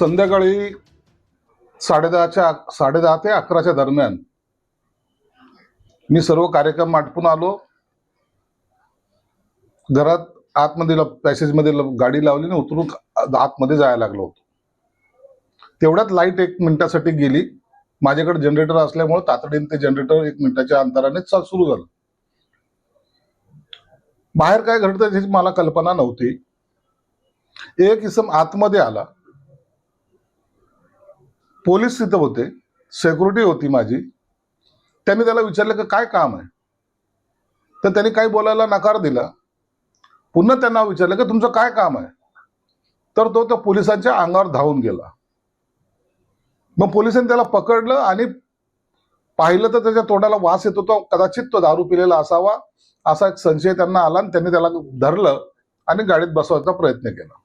संध्याकाळी साडेदहाच्या साडेदहा ते अकराच्या दरम्यान मी सर्व कार्यक्रम आटपून आलो. घरात आतमध्ये पॅसेजमध्ये गाडी लावली आणि उतरून आतमध्ये जायला लागलो होतो. तेवढ्यात लाइट एक मिनिटासाठी गेली. माझ्याकडे जनरेटर असल्यामुळे तातडीने ते जनरेटर एक मिनिटाच्या अंतराने सुरू झालं. बाहेर काय घडतं याची मला कल्पना नव्हती. एक इसम आतमध्ये आला. पोलीस तिथं होते सेक्युरिटी होती माझी. त्यांनी त्याला विचारलं की काय काम आहे? तर त्यांनी काही बोलायला नकार दिला. पुन्हा त्यांना विचारलं की तुमचं काय काम आहे? तर तो त्या पोलिसांच्या अंगावर धावून गेला. मग पोलिसांनी त्याला पकडलं आणि पाहिलं तर त्याच्या तोंडाला वास येत होता. कदाचित तो दारू पिलेला असावा असा एक संशय त्यांना आला आणि त्यांनी त्याला धरलं आणि गाडीत बसवायचा प्रयत्न केला.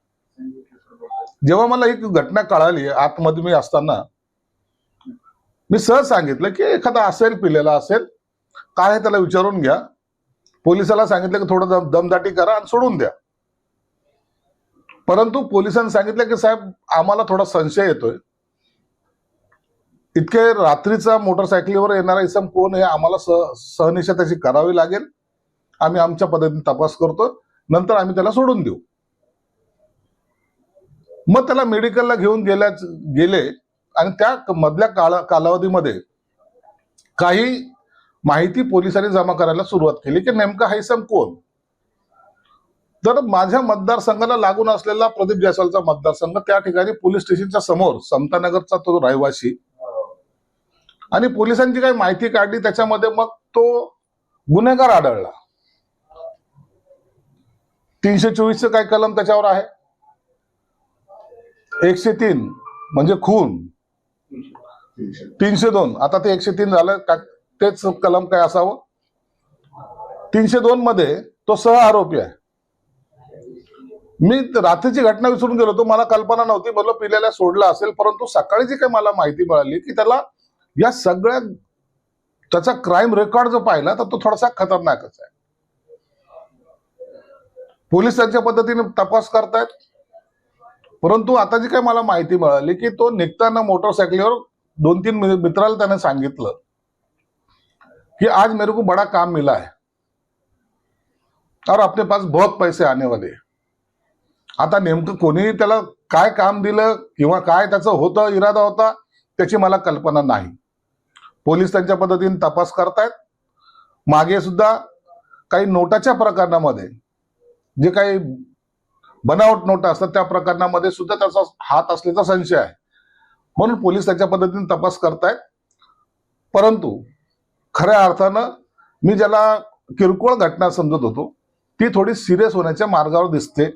जेव्हा मला एक घटना कळाली आतमध्ये मी असताना मी सहज सांगितलं की एखादा असेल पिलेला असेल काय आहे त्याला विचारून घ्या. पोलिसाला सांगितलं की थोडं दम- दमदाटी करा आणि सोडून द्या. परंतु पोलिसांनी सांगितलं की साहेब आम्हाला थोडा संशय येतोय. इतके रात्रीचा मोटरसायकलीवर येणारा इसम कोण हे आम्हाला सह सहनिशा त्याची करावी लागेल. आम्ही आमच्या पद्धतीने तपास करतो नंतर आम्ही त्याला सोडून देऊ. मग त्याला मेडिकलला घेऊन गेल्या गेले. आणि त्या मधल्या काळ कालावधीमध्ये काही माहिती पोलिसांनी जमा करायला सुरुवात केली की नेमका हैसम कोण? तर माझ्या मतदारसंघाला लागून असलेला प्रदीप जयस्वालचा मतदारसंघ त्या ठिकाणी पोलीस स्टेशनच्या समोर समतानगरचा तो रहिवासी. आणि पोलिसांची काही माहिती काढली त्याच्यामध्ये मग तो गुन्हेगार आढळला. तीनशे चोवीसचं काय कलम त्याच्यावर आहे? एकशे तीन म्हणजे खून. तीनशे दोन. आता ते एकशे तीन झालं का तेच कलम काय असावं? तीनशे दोन मध्ये तो सह आरोपी आहे. मी रात्रीची घटना विसरून गेलो तो मला कल्पना नव्हती म्हटलं पिल्याला सोडला असेल परंतु सकाळी जी काही मला माहिती मिळाली की त्याला या सगळ्या त्याचा क्राईम रेकॉर्ड जो पाहिला तर तो थोडासा खतरनाकच आहे. पोलीस त्यांच्या पद्धतीने तपास करतायत. परंतु आता जी काही मला माहिती मिळाली की तो निघताना मोटरसायकलीवर दोन तीन मित्राला त्याने सांगितलं कि आज मेरे को बड़ा काम मिला है. और आपले पास बहुत पैसे आने वाले आता नेमकं कोणी त्याला काय काम दिलं किंवा काय त्याचं होतं इरादा होता त्याची मला कल्पना नाही. पोलीस त्यांच्या पद्धतीने तपास करतायत. मागे सुद्धा काही नोटाच्या प्रकरणामध्ये जे काही बनावट नोटा असतात त्या प्रकरणामध्ये सुद्धा त्याचा हात असल्याचा संशय आहे. म्हणून पोलीस त्याच्या पद्धतीने तपास करतायत. परंतु खऱ्या अर्थानं मी ज्याला किरकोळ घटना समजत होतो ती थोडी सिरियस होण्याच्या मार्गावर दिसते.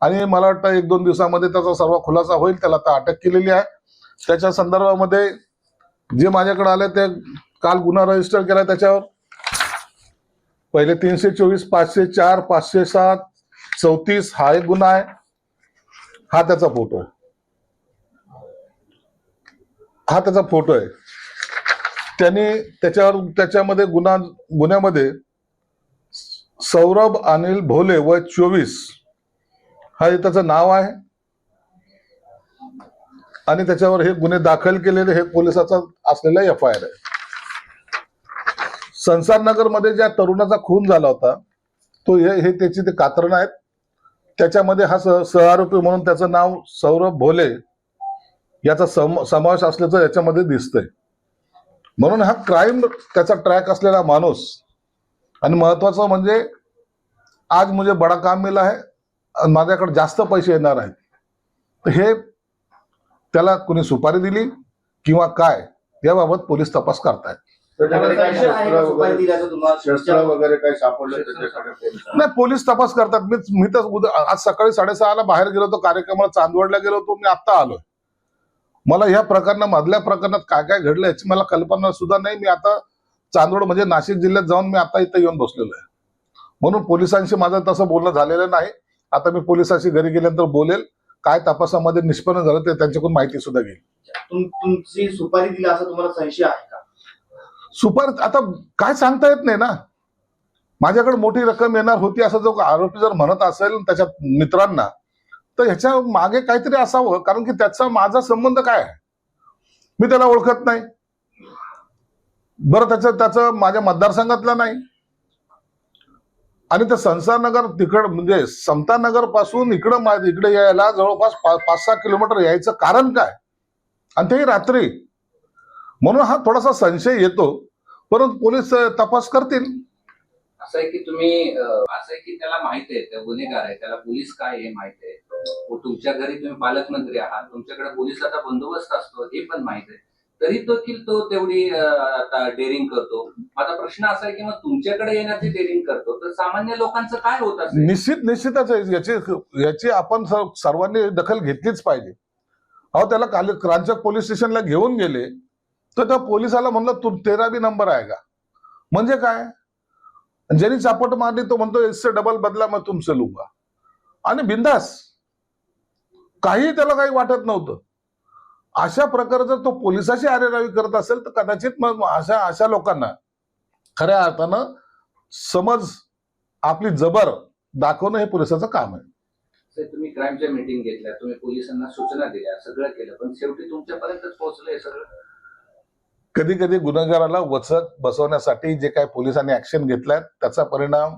आणि मला वाटतं एक दोन दिवसामध्ये त्याचा सर्व खुलासा होईल त्याला आता अटक केलेली आहे. त्याच्या संदर्भामध्ये जे माझ्याकडे आले ते काल गुन्हा रजिस्टर केला त्याच्यावर. पहिले तीनशे चोवीस पाचशे चार पाचशे सात चौतीस हा एक गुन्हा आहे. हा त्याचा फोटो आहे. हा त्याचा फोटो आहे. त्याने त्याच्यावर त्याच्यामध्ये गुन्हा गुन्ह्यामध्ये सौरभ अनिल भोले व चोवीस. हा हे त्याचं नाव आहे. आणि त्याच्यावर हे गुन्हे दाखल केलेले हे पोलिसाचा असलेला एफ आय आर आहे. संसारनगरमध्ये ज्या तरुणाचा खून झाला होता तो हे हे त्याची ते कात्रण आहेत. त्याच्यामध्ये हा सह सहआरोपी म्हणून त्याचं नाव सौरभ भोले याचा सम समावेश असल्याचं याच्यामध्ये दिसतंय. म्हणून हा क्राईम त्याचा ट्रॅक असलेला माणूस आणि महत्वाचं म्हणजे आज मुझे बडा काम मिला आहे आणि माझ्याकडे जास्त पैसे येणार आहेत. तर हे त्याला कुणी सुपारी दिली किंवा काय याबाबत पोलीस तपास करतायत. त्याच्याकडे काही संशय आहे शस्त्र का सुपारी वगैरे दिल्याचं तुम्हाला शस्त्र वगैरे काही सापडलं त्याच्याकडे पोलिसांना? नाही पोलीस तपास करतात. मी मी तर उद्या आज सकाळी साडेसहाला बाहेर गेलो होतो कार्यक्रमाला चांदवडला गेलो होतो मी आता आलोय. मला ह्या प्रकरणा मधल्या प्रकरणात काय काय घडलं याची मला कल्पना सुद्धा नाही. मी आता चांदवड म्हणजे नाशिक जिल्ह्यात जाऊन मी आता इथं येऊन बसलेलो आहे. म्हणून पोलिसांशी माझं तसं बोलणं झालेलं नाही. आता मी पोलिसांशी घरी गेल्यानंतर बोलेल. काय तपासामध्ये निष्पन्न झालं ते त्यांच्याकडून माहिती सुद्धा घेईल. तुम- तुमची सुपारी दिली असं तुम्हाला संशय आहे का? सुपार आता काय सांगता येत नाही ना? माझ्याकडे मोठी रक्कम येणार होती असं जो आरोपी जर म्हणत असेल त्याच्या मित्रांना तर ह्याच्या मागे काहीतरी असावं कारण की त्याचा माझा संबंध काय आहे? मी त्याला ओळखत नाही. बरं त्याचं त्याचं माझ्या मतदारसंघातला नाही. आणि ते संसारनगर तिकड म्हणजे समतानगरपासून इकडं इकडे यायला जवळपास पा- पाच सहा किलोमीटर यायचं कारण काय? आणि तेही रात्री. म्हणून हा थोडासा संशय येतो परंतु पोलीस तपास करतील. असं आहे की तुम्ही असं आहे की त्याला माहीत आहे त्या गुन्हेगार आहे त्याला पोलीस काय हे माहीत आहे. तुमच्या घरी तुम्ही पालकमंत्री आहात तुमच्याकडे पोलिसाचा बंदोबस्त असतो हे पण माहीत आहे. तरी तो की तो तेवढी आता डेअरिंग करतो. माझा प्रश्न असा आहे की मग तुमच्याकडे येण्याची डेअरिंग करतो तर सामान्य लोकांचं काय होत असेल? निश्चित निश्चितच आहे. याची याची आपण सर्व- सर्वांनी दखल घेतलीच पाहिजे. अहो त्याला काल क्रांचक पोलीस स्टेशनला घेऊन गेले. तर त्या पोलिसाला म्हणलं तू तेरा बी नंबर आहे का म्हणजे काय? ज्यांनी चापट मारली तो म्हणतो इससे डबल बदला मग तुमचं लुंगा. आणि बिंदास काही त्याला काही वाटत नव्हतं. अशा प्रकारे जर तो पोलिसाची अरेरावी करत असेल तर कदाचित मग अशा अशा लोकांना खऱ्या अर्थानं समज आपली जबर दाखवणं हे पोलिसाचं काम आहे. तुम्ही क्राईमच्या मीटिंग घेतल्या तुम्ही पोलिसांना सूचना दिल्या सगळं केलं पण शेवटी तुमच्यापर्यंतच पोहोचलंय सगळं. कधी कधी गुन्हेगाराला वचक बसवण्यासाठी जे काही पोलिसांनी ऍक्शन घेतलाय त्याचा परिणाम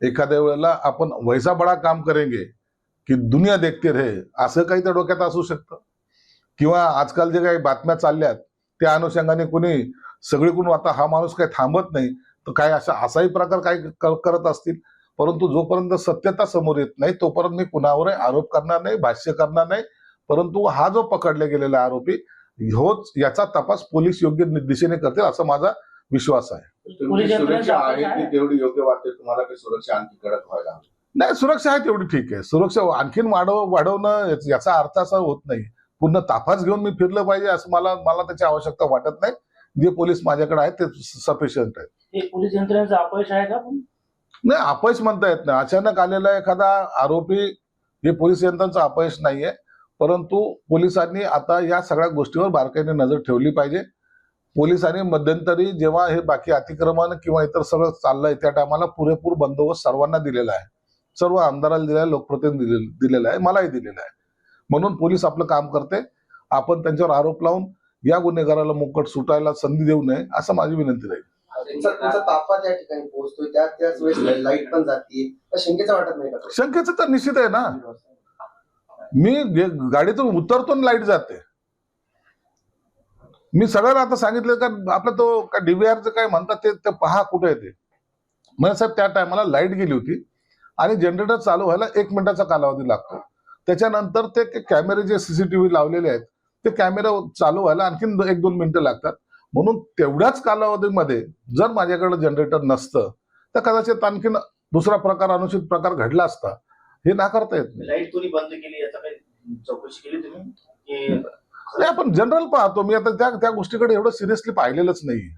एखाद्या वेळेला आपण वैसा बडा काम करेंगे की दुनिया देखते रे असं काही त्या डोक्यात असू शकतं. किंवा आजकाल जे काही बातम्या चालल्यात त्या अनुषंगाने कुणी सगळीकडून आता हा माणूस काही थांबत नाही तर काय असा असाही प्रकार काही करत असतील. परंतु जोपर्यंत सत्यता समोर येत नाही तोपर्यंत मी कुणावरही आरोप करणार नाही भाष्य करणार नाही. परंतु हा जो पकडला गेलेला आरोपी होच याचा तपास पोलीस योग्य दिशेने करतील असा माझा विश्वास आहे. सुरक्षा तेवढी योग्य वाटते तुम्हाला की सुरक्षा आणखी कडक व्हायला? नाही सुरक्षा आहे तेवढी ठीक आहे. सुरक्षा आणखीन वाढव वाढवणं याच- अर्थ असा होत नाही. पूर्ण ताफाच घेऊन मी फिरलं पाहिजे असं मला मला त्याची आवश्यकता वाटत नाही. जे पोलीस माझ्याकडे आहेत ते सफिशियंट आहेत. हे पोलीस यंत्रणेचं अपयश आहे का नाही अपयश म्हणता येत नाही. अचानक आलेला एखादा आरोपी हे पोलीस यंत्रणाचं अपयश नाहीये. परंतु पोलिसांनी आता या सगळ्या गोष्टीवर बारकाईने नजर ठेवली पाहिजे. पोलिसांनी मध्यंतरी जेव्हा हे बाकी अतिक्रमण किंवा इतर सगळं चाललंय त्या टायमाला पुरेपूर बंदोबस्त सर्वांना दिलेला आहे. सर्व आमदाराला दिलेला आहे लोकप्रतिनिधी दिले- दिलेला आहे मलाही दिलेला आहे. म्हणून पोलीस आपलं काम करते. आपण त्यांच्यावर आरोप लावून या गुन्हेगाराला मुकट सुटायला संधी देऊ नये असं माझी विनंती राहील. शंकेचं तर निश्चित आहे ना. मी गाडीतून उतरतो लाइट जाते. मी सगळ्यांना आता सांगितलं का आपलं तो का डीव्हीआरचं काय म्हणतात ते पहा कुठे येते म्हणजे साहेब त्या टायमाला लाइट गेली होती आणि जनरेटर चालू व्हायला एक मिनिटाचा कालावधी लागतो. त्याच्यानंतर ते कॅमेरे जे सीसीटीव्ही लावलेले आहेत ते कॅमेरा चालू व्हायला आणखीन एक दोन मिनिटं लागतात. म्हणून तेवढ्याच कालावधीमध्ये जर माझ्याकडे जनरेटर नसतं तर कदाचित आणखीन दुसरा प्रकार अनुचित प्रकार घडला असता हे नाकारता येत नाही. लाइट कोणी बंद केली याचा काही चौकशी केली तुम्ही? की नाही, आपण जनरल पाहतो. मी आता त्या त्या गोष्टीकडे एवढं सिरियसली पाहिलेलंच नाही.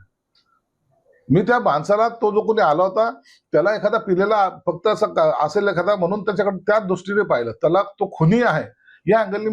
मी त्या माणसाला तो जो कोणी आला होता त्याला एखादा पिलेला फक्त असं असेल एखादा म्हणून त्याच्याकडे त्या दृष्टीने पाहिलं. त्याला तो खुनी आहे. या अँगलने